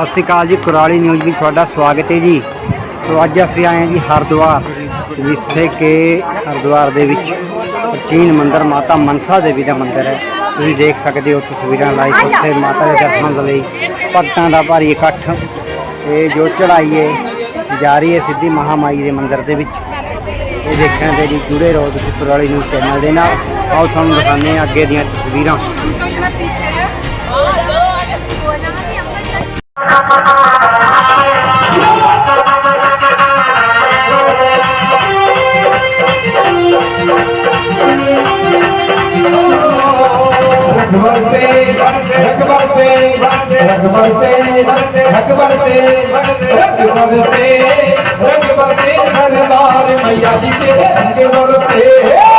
ਸਤਿ ਸ਼੍ਰੀ ਅਕਾਲ ਜੀ ਕੁਰਾਲੀ ਨਿਊਜ਼ ਵਿੱਚ ਤੁਹਾਡਾ ਸਵਾਗਤ ਹੈ ਜੀ। ਸੋ ਅੱਜ ਅਸੀਂ ਆਏ ਹਾਂ ਜੀ ਹਰਿਦੁਆਰ ਜਿੱਥੇ ਕਿ ਹਰਿਦੁਆਰ ਦੇ ਵਿੱਚ ਪ੍ਰਾਚੀਨ ਮੰਦਿਰ ਮਾਤਾ ਮਨਸਾ ਦੇਵੀ ਦਾ ਮੰਦਿਰ ਹੈ। ਤੁਸੀਂ ਦੇਖ ਸਕਦੇ ਹੋ ਤਸਵੀਰਾਂ ਲਾਈਵ ਉੱਥੇ ਮਾਤਾ ਦੇ ਦਰਸ਼ਨ ਦੇ ਲਈ ਭਗਤਾਂ ਦਾ ਭਾਰੀ ਇਕੱਠ। ਇਹ ਜੋ ਚੜ੍ਹਾਈ ਹੈ ਜਾਰੀ ਹੈ ਸਿੱਧੀ ਮਹਾਮਾਈ ਦੇ ਮੰਦਿਰ ਦੇ ਵਿੱਚ। ਇਹ ਦੇਖਣ ਦੇ ਲਈ ਜੁੜੇ ਰਹੋ ਤੁਸੀਂ ਕੁਰਾਲੀ ਨਿਊਜ਼ ਚੈਨਲ ਦੇ ਨਾਲ। ਆਓ ਤੁਹਾਨੂੰ ਦਿਖਾਉਂਦੇ ਹਾਂ ਅੱਗੇ ਦੀਆਂ ਤਸਵੀਰਾਂ। अकबर से अकबर से अकबर से अकबर से अकबर से अकबर से दरबार मैया जी के अकबर से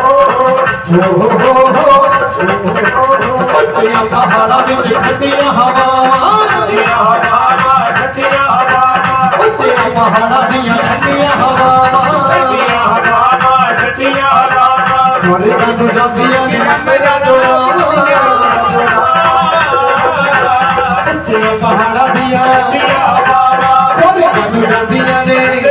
ਬੱਚਿਆਂ ਪਹਾੜਾਂ ਵਿੱਚ ਠੰਡੀਆਂ ਹਵਾਵਾਂ ਠੰਡੀਆਂ ਹਵਾਵਾਂ ਠੰਡੀਆਂ ਹਵਾਵਾਂ ਬੱਚਿਆਂ ਪਹਾੜਾਂ ਦੀਆਂ ਠੰਡੀਆਂ ਹਵਾਵਾਂ ਠੰਡੀਆਂ ਹਵਾਵਾਂ ਠੰਡੀਆਂ ਹਵਾਵਾਂ ਸਵਰਗਾਂ ਨੂੰ ਜਾਂਦੀਆਂ ਨੇ ਮੇਰਾ ਬੱਚਿਆਂ ਪਹਾੜਾਂ ਦੀਆਂ ਠੰਡੀਆਂ ਹਵਾਵਾਂ ਸਵਰਗਾਂ ਨੂੰ ਜਾਂਦੀਆਂ ਨੇ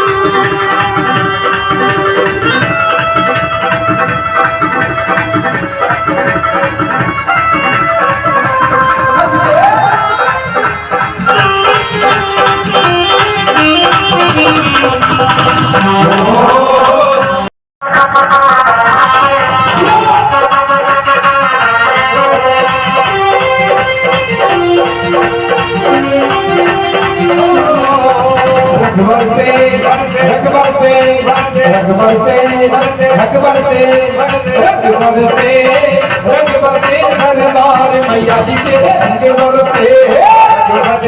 अकबर से अकबर से अकबर से अकबर से अकबर से अकबर से दरबार मैया जी के अकबर से